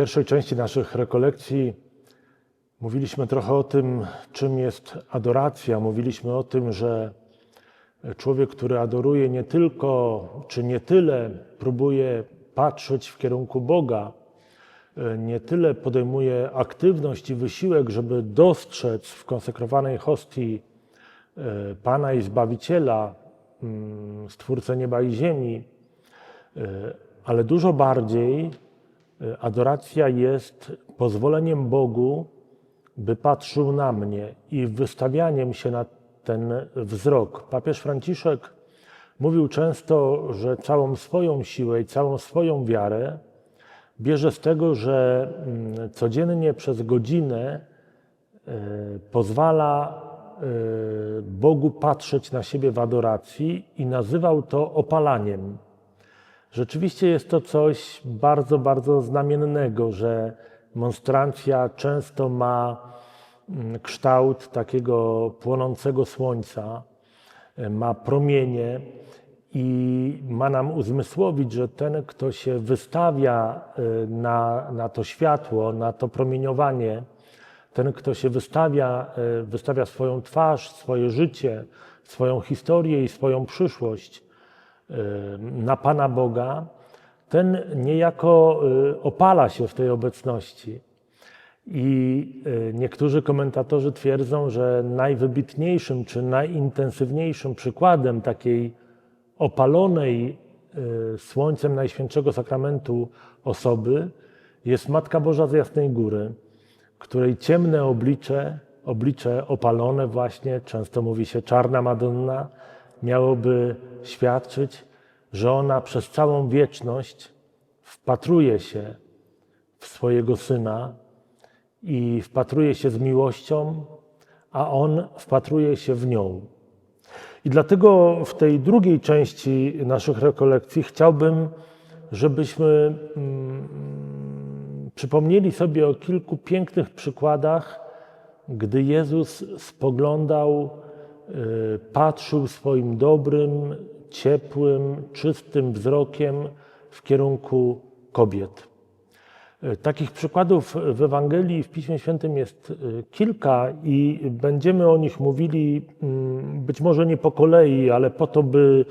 pierwszej części naszych rekolekcji mówiliśmy trochę o tym, czym jest adoracja. Mówiliśmy o tym, że człowiek, który adoruje, nie tylko czy nie tyle próbuje patrzeć w kierunku Boga, nie tyle podejmuje aktywność i wysiłek, żeby dostrzec w konsekrowanej hostii e, Pana i Zbawiciela, mm, Stwórcę nieba i ziemi, e, ale dużo bardziej adoracja jest pozwoleniem Bogu, by patrzył na mnie i wystawianiem się na ten wzrok. Papież Franciszek mówił często, że całą swoją siłę i całą swoją wiarę bierze z tego, że mm, codziennie przez godzinę e, pozwala e, Bogu patrzeć na siebie w adoracji i nazywał to opalaniem. Rzeczywiście jest to coś bardzo, bardzo znamiennego, że monstrancja często ma mm, kształt takiego płonącego słońca, e, ma promienie i ma nam uzmysłowić, że ten, kto się wystawia y, na, na to światło, na to promieniowanie, ten, kto się wystawia, y, wystawia swoją twarz, swoje życie, swoją historię i swoją przyszłość na Pana Boga, ten niejako opala się w tej obecności. I niektórzy komentatorzy twierdzą, że najwybitniejszym czy najintensywniejszym przykładem takiej opalonej słońcem Najświętszego Sakramentu osoby jest Matka Boża z Jasnej Góry, której ciemne oblicze, oblicze opalone właśnie, często mówi się czarna Madonna, miałoby świadczyć, że ona przez całą wieczność wpatruje się w swojego Syna i wpatruje się z miłością, a On wpatruje się w nią. I dlatego w tej drugiej części naszych rekolekcji chciałbym, żebyśmy mm, przypomnieli sobie o kilku pięknych przykładach, gdy Jezus spoglądał, patrzył swoim dobrym, ciepłym, czystym wzrokiem w kierunku kobiet. E, takich przykładów w Ewangelii w Piśmie Świętym jest e, kilka i będziemy o nich mówili mm, być może nie po kolei, ale po to, by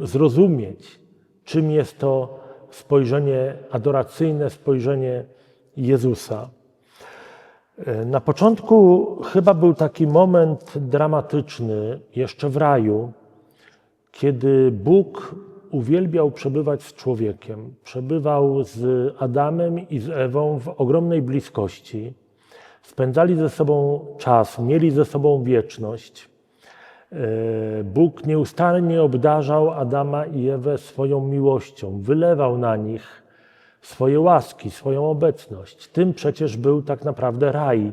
zrozumieć, czym jest to spojrzenie adoracyjne, spojrzenie Jezusa. Na początku chyba był taki moment dramatyczny, jeszcze w raju, kiedy Bóg uwielbiał przebywać z człowiekiem. Przebywał z Adamem i z Ewą w ogromnej bliskości. Spędzali ze sobą czas, mieli ze sobą wieczność. E, Bóg nieustannie obdarzał Adama i Ewę swoją miłością, wylewał na nich swoje łaski, swoją obecność. Tym przecież był tak naprawdę raj.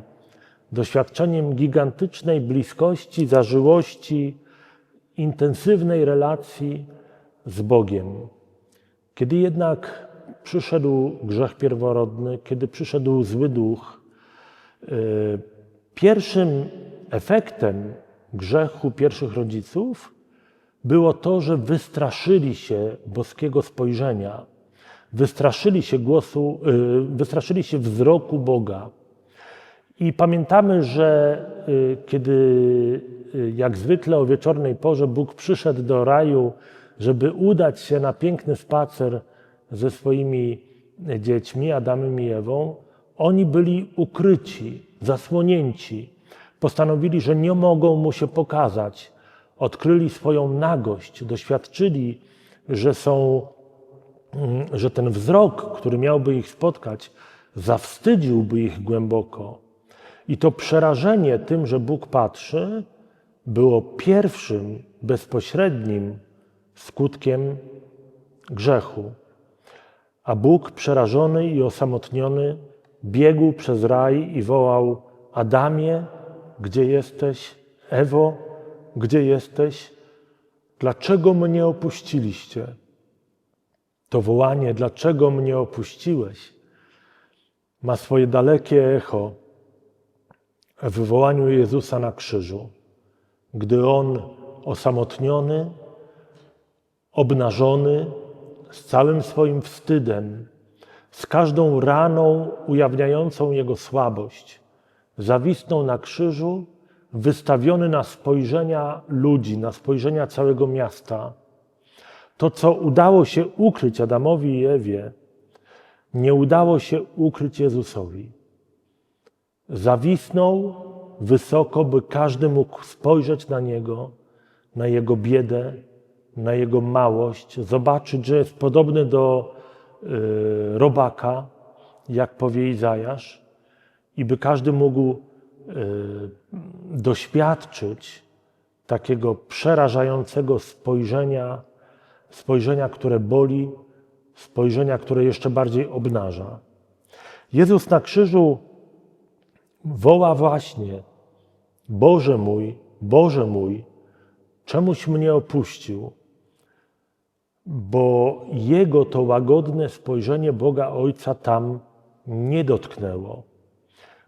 Doświadczeniem gigantycznej bliskości, zażyłości, intensywnej relacji z Bogiem. Kiedy jednak przyszedł grzech pierworodny, kiedy przyszedł zły duch, y, pierwszym efektem grzechu pierwszych rodziców było to, że wystraszyli się boskiego spojrzenia, wystraszyli się głosu, y, wystraszyli się wzroku Boga. I pamiętamy, że y, kiedy jak zwykle o wieczornej porze Bóg przyszedł do raju żeby udać się na piękny spacer ze swoimi dziećmi, Adamem i Ewą, oni byli ukryci, zasłonięci. Postanowili, że nie mogą mu się pokazać. Odkryli swoją nagość, doświadczyli, że są, że ten wzrok, który miałby ich spotkać, zawstydziłby ich głęboko. I to przerażenie tym, że Bóg patrzy, było pierwszym bezpośrednim skutkiem grzechu. A Bóg, przerażony i osamotniony, biegł przez raj i wołał: Adamie, gdzie jesteś? Ewo, gdzie jesteś? Dlaczego mnie opuściliście? To wołanie, dlaczego mnie opuściłeś, ma swoje dalekie echo w wołaniu Jezusa na krzyżu, gdy on osamotniony, obnażony, z całym swoim wstydem, z każdą raną ujawniającą jego słabość, zawisnął na krzyżu, wystawiony na spojrzenia ludzi, na spojrzenia całego miasta. To, co udało się ukryć Adamowi i Ewie, nie udało się ukryć Jezusowi. Zawisnął wysoko, by każdy mógł spojrzeć na Niego, na Jego biedę, na Jego małość, zobaczyć, że jest podobny do y, robaka, jak powie Izajasz, i by każdy mógł y, doświadczyć takiego przerażającego spojrzenia, spojrzenia, które boli, spojrzenia, które jeszcze bardziej obnaża. Jezus na krzyżu woła właśnie: Boże mój, Boże mój, czemuś mnie opuścił? Bo jego to łagodne spojrzenie Boga Ojca tam nie dotknęło.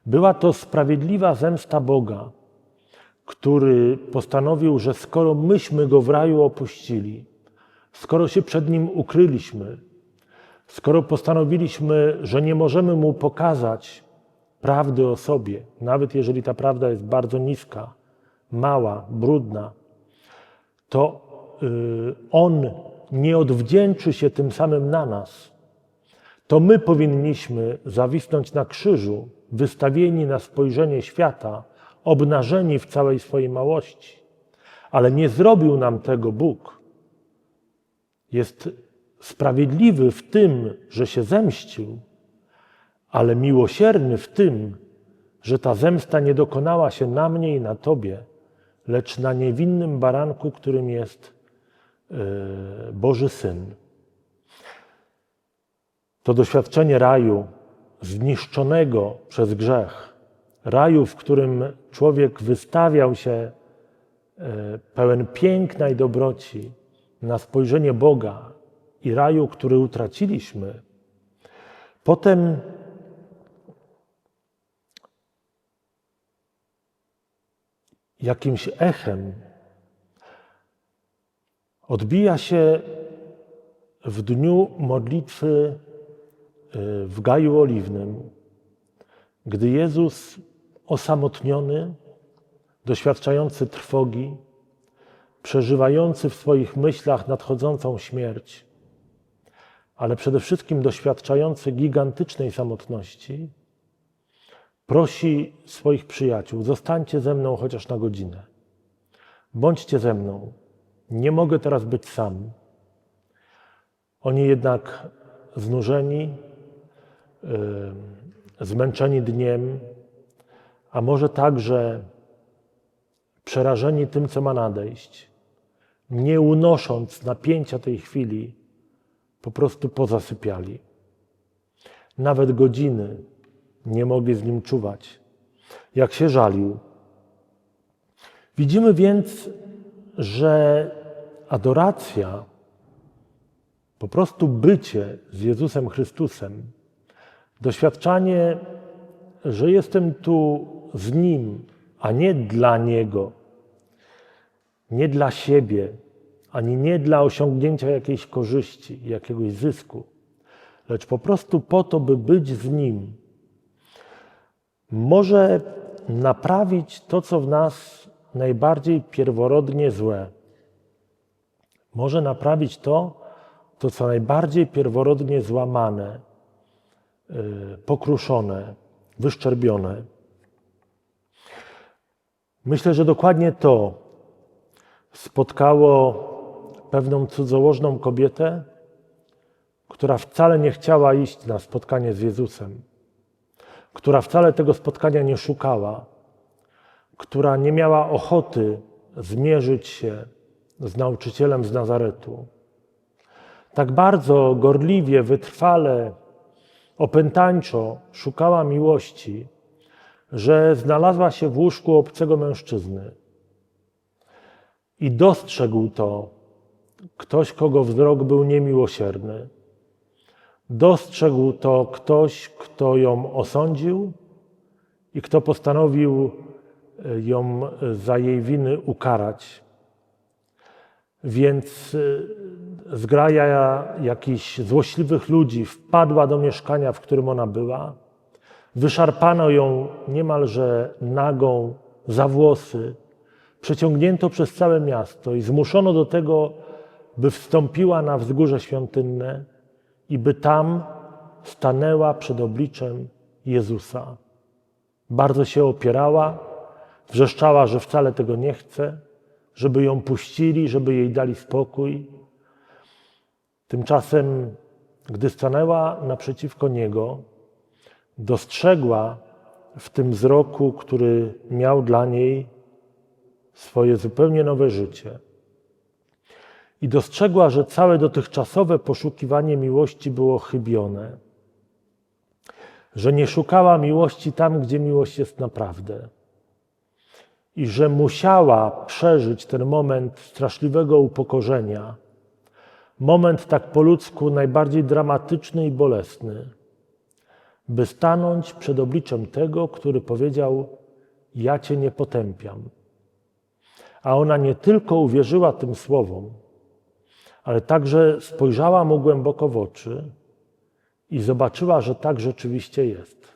Była to sprawiedliwa zemsta Boga, który postanowił, że skoro myśmy go w raju opuścili, skoro się przed nim ukryliśmy, skoro postanowiliśmy, że nie możemy mu pokazać prawdy o sobie, nawet jeżeli ta prawda jest bardzo niska, mała, brudna, to y, on nie odwdzięczy się tym samym na nas. To my powinniśmy zawisnąć na krzyżu, wystawieni na spojrzenie świata, obnażeni w całej swojej małości. Ale nie zrobił nam tego Bóg. Jest sprawiedliwy w tym, że się zemścił, ale miłosierny w tym, że ta zemsta nie dokonała się na mnie i na Tobie, lecz na niewinnym baranku, którym jest e, Boży Syn. To doświadczenie raju zniszczonego przez grzech, raju, w którym człowiek wystawiał się e, pełen piękna i dobroci na spojrzenie Boga i raju, który utraciliśmy, potem jakimś echem odbija się w dniu modlitwy y, w Gaju Oliwnym, gdy Jezus osamotniony, doświadczający trwogi, przeżywający w swoich myślach nadchodzącą śmierć, ale przede wszystkim doświadczający gigantycznej samotności, prosi swoich przyjaciół: Zostańcie ze mną chociaż na godzinę. Bądźcie ze mną. Nie mogę teraz być sam. Oni jednak znużeni, yy, zmęczeni dniem, a może także przerażeni tym, co ma nadejść, nie unosząc napięcia tej chwili, po prostu pozasypiali. Nawet godziny nie mogli z nim czuwać, jak się żalił. Widzimy więc, że adoracja, po prostu bycie z Jezusem Chrystusem, doświadczanie, że jestem tu z Nim, a nie dla Niego, nie dla siebie, ani nie dla osiągnięcia jakiejś korzyści, jakiegoś zysku, lecz po prostu po to, by być z Nim, może naprawić to, co w nas najbardziej pierworodnie złe. Może naprawić to, to co najbardziej pierworodnie złamane, yy, pokruszone, wyszczerbione. Myślę, że dokładnie to spotkało pewną cudzołożną kobietę, która wcale nie chciała iść na spotkanie z Jezusem która wcale tego spotkania nie szukała, która nie miała ochoty zmierzyć się z nauczycielem z Nazaretu. Tak bardzo gorliwie, wytrwale, opętańczo szukała miłości, że znalazła się w łóżku obcego mężczyzny. I dostrzegł to ktoś, kogo wzrok był niemiłosierny. Dostrzegł to ktoś, kto ją osądził i kto postanowił e, ją za jej winy ukarać. Więc y, zgraja jakichś złośliwych ludzi wpadła do mieszkania, w którym ona była. Wyszarpano ją niemalże nagą za włosy, przeciągnięto przez całe miasto i zmuszono do tego, by wstąpiła na wzgórze świątynne i by tam stanęła przed obliczem Jezusa. Bardzo się opierała, wrzeszczała, że wcale tego nie chce, żeby ją puścili, żeby jej dali spokój. Tymczasem, gdy stanęła naprzeciwko niego, dostrzegła w tym wzroku, który miał dla niej swoje zupełnie nowe życie. I dostrzegła, że całe dotychczasowe poszukiwanie miłości było chybione, że nie szukała miłości tam, gdzie miłość jest naprawdę. I że musiała przeżyć ten moment straszliwego upokorzenia, moment tak po ludzku najbardziej dramatyczny i bolesny, by stanąć przed obliczem tego, który powiedział: Ja Cię nie potępiam. A ona nie tylko uwierzyła tym słowom, ale także spojrzała mu głęboko w oczy i zobaczyła, że tak rzeczywiście jest.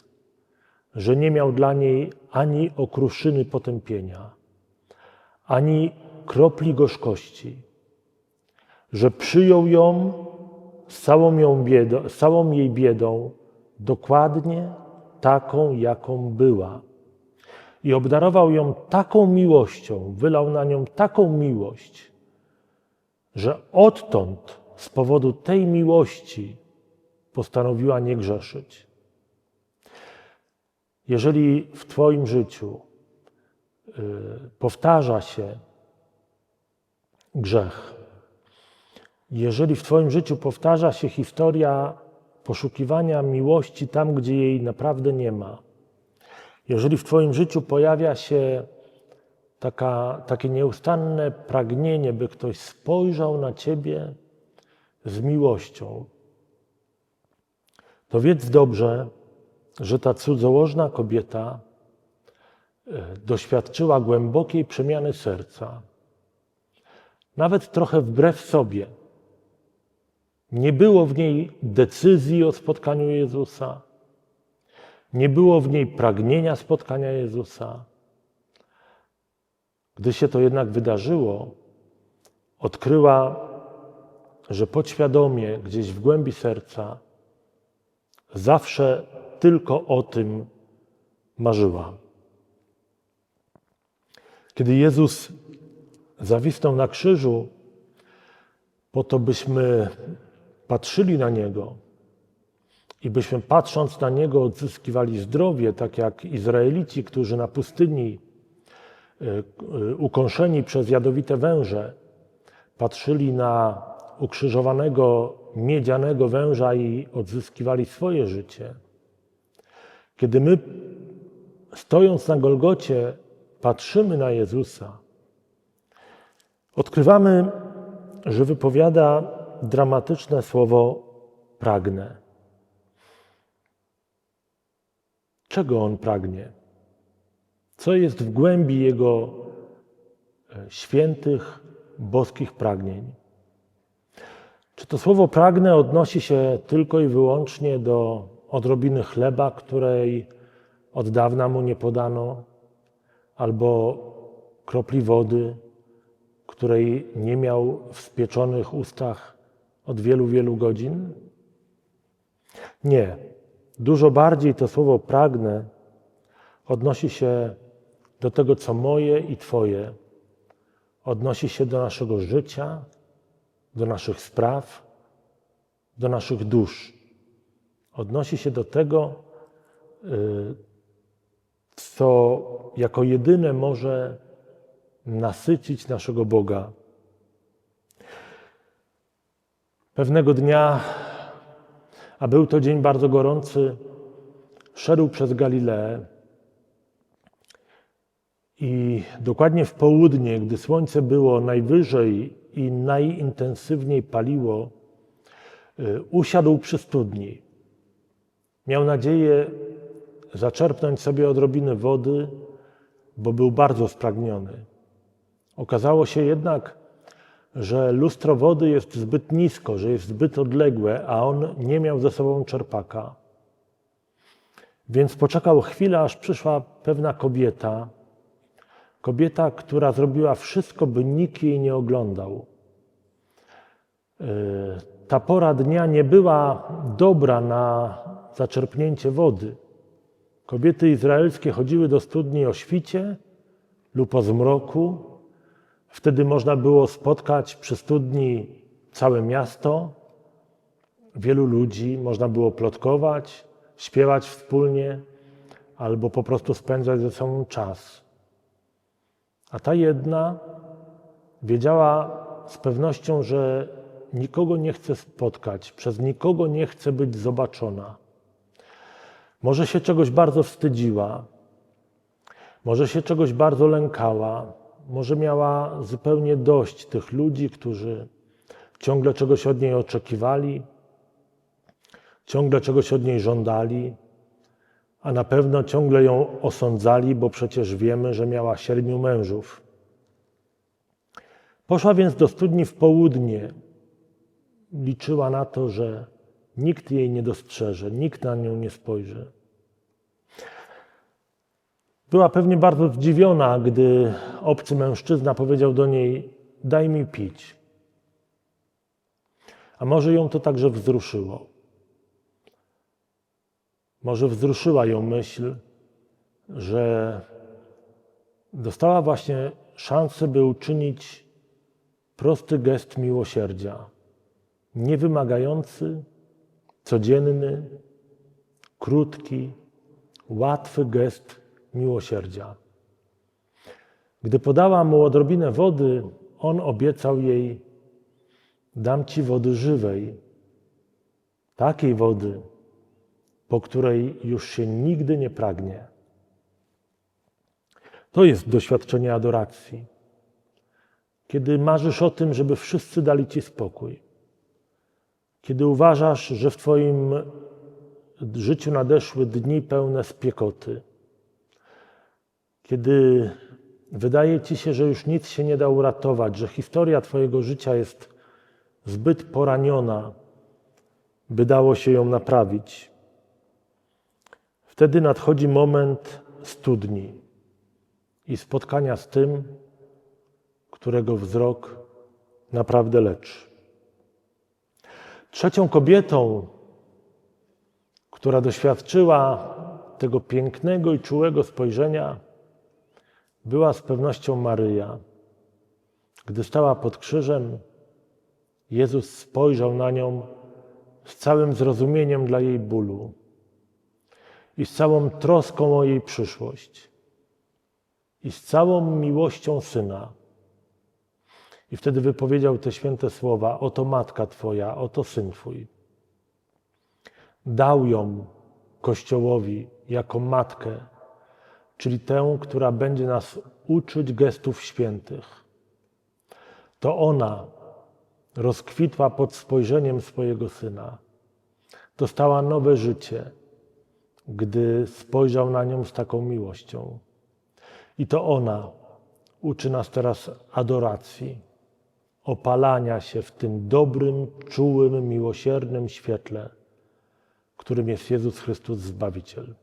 Że nie miał dla niej ani okruszyny potępienia, ani kropli gorzkości, że przyjął ją z całą, ją biedą, z całą jej biedą, dokładnie taką, jaką była. I obdarował ją taką miłością, wylał na nią taką miłość, że odtąd z powodu tej miłości postanowiła nie grzeszyć. Jeżeli w Twoim życiu y, powtarza się grzech, jeżeli w Twoim życiu powtarza się historia poszukiwania miłości tam, gdzie jej naprawdę nie ma, jeżeli w Twoim życiu pojawia się taka, takie nieustanne pragnienie, by ktoś spojrzał na Ciebie z miłością, to wiedz dobrze, że ta cudzołożna kobieta e, doświadczyła głębokiej przemiany serca, nawet trochę wbrew sobie. Nie było w niej decyzji o spotkaniu Jezusa, nie było w niej pragnienia spotkania Jezusa. Gdy się to jednak wydarzyło, odkryła, że podświadomie, gdzieś w głębi serca, zawsze tylko o tym marzyła. Kiedy Jezus zawisnął na krzyżu, po to byśmy patrzyli na Niego i byśmy patrząc na Niego odzyskiwali zdrowie, tak jak Izraelici, którzy na pustyni e, e, ukąszeni przez jadowite węże patrzyli na ukrzyżowanego miedzianego węża i odzyskiwali swoje życie. Kiedy my, stojąc na Golgocie, patrzymy na Jezusa, odkrywamy, że wypowiada dramatyczne słowo pragnę. Czego on pragnie? Co jest w głębi jego e, świętych, boskich pragnień? Czy to słowo pragnę odnosi się tylko i wyłącznie do odrobiny chleba, której od dawna mu nie podano, albo kropli wody, której nie miał w spieczonych ustach od wielu, wielu godzin? Nie. Dużo bardziej to słowo pragnę odnosi się do tego, co moje i Twoje. Odnosi się do naszego życia, do naszych spraw, do naszych dusz. Odnosi się do tego, y, co jako jedyne może nasycić naszego Boga. Pewnego dnia, a był to dzień bardzo gorący, szedł przez Galileę i dokładnie w południe, gdy słońce było najwyżej i najintensywniej paliło, y, usiadł przy studni. Miał nadzieję zaczerpnąć sobie odrobinę wody, bo był bardzo spragniony. Okazało się jednak, że lustro wody jest zbyt nisko, że jest zbyt odległe, a on nie miał ze sobą czerpaka. Więc poczekał chwilę, aż przyszła pewna kobieta, kobieta, która zrobiła wszystko, by nikt jej nie oglądał. Yy, Ta pora dnia nie była dobra na zaczerpnięcie wody. Kobiety izraelskie chodziły do studni o świcie lub o zmroku. Wtedy można było spotkać przy studni całe miasto, wielu ludzi, można było plotkować, śpiewać wspólnie albo po prostu spędzać ze sobą czas. A ta jedna wiedziała z pewnością, że nikogo nie chce spotkać, przez nikogo nie chce być zobaczona. Może się czegoś bardzo wstydziła, może się czegoś bardzo lękała, może miała zupełnie dość tych ludzi, którzy ciągle czegoś od niej oczekiwali, ciągle czegoś od niej żądali, a na pewno ciągle ją osądzali, bo przecież wiemy, że miała siedmiu mężów. Poszła więc do studni w południe. Liczyła na to, że nikt jej nie dostrzeże, nikt na nią nie spojrzy. Była pewnie bardzo zdziwiona, gdy obcy mężczyzna powiedział do niej: Daj mi pić. A może ją to także wzruszyło. Może wzruszyła ją myśl, że dostała właśnie szansę, by uczynić prosty gest miłosierdzia, niewymagający, codzienny, krótki, łatwy gest miłosierdzia. Gdy podała mu odrobinę wody, on obiecał jej: Dam ci wody żywej, takiej wody, po której już się nigdy nie pragnie. To jest doświadczenie adoracji. Kiedy marzysz o tym, żeby wszyscy dali ci spokój. Kiedy uważasz, że w Twoim życiu nadeszły dni pełne spiekoty. Kiedy wydaje Ci się, że już nic się nie da uratować, że historia Twojego życia jest zbyt poraniona, by dało się ją naprawić. Wtedy nadchodzi moment studni i spotkania z tym, którego wzrok naprawdę leczy. Trzecią kobietą, która doświadczyła tego pięknego i czułego spojrzenia, była z pewnością Maryja. Gdy stała pod krzyżem, Jezus spojrzał na nią z całym zrozumieniem dla jej bólu i z całą troską o jej przyszłość i z całą miłością syna. I wtedy wypowiedział te święte słowa: Oto matka Twoja, oto syn Twój. Dał ją Kościołowi jako matkę, czyli tę, która będzie nas uczyć gestów świętych. To ona rozkwitła pod spojrzeniem swojego syna. Dostała nowe życie, gdy spojrzał na nią z taką miłością. I to ona uczy nas teraz adoracji, opalania się w tym dobrym, czułym, miłosiernym świetle, którym jest Jezus Chrystus Zbawiciel.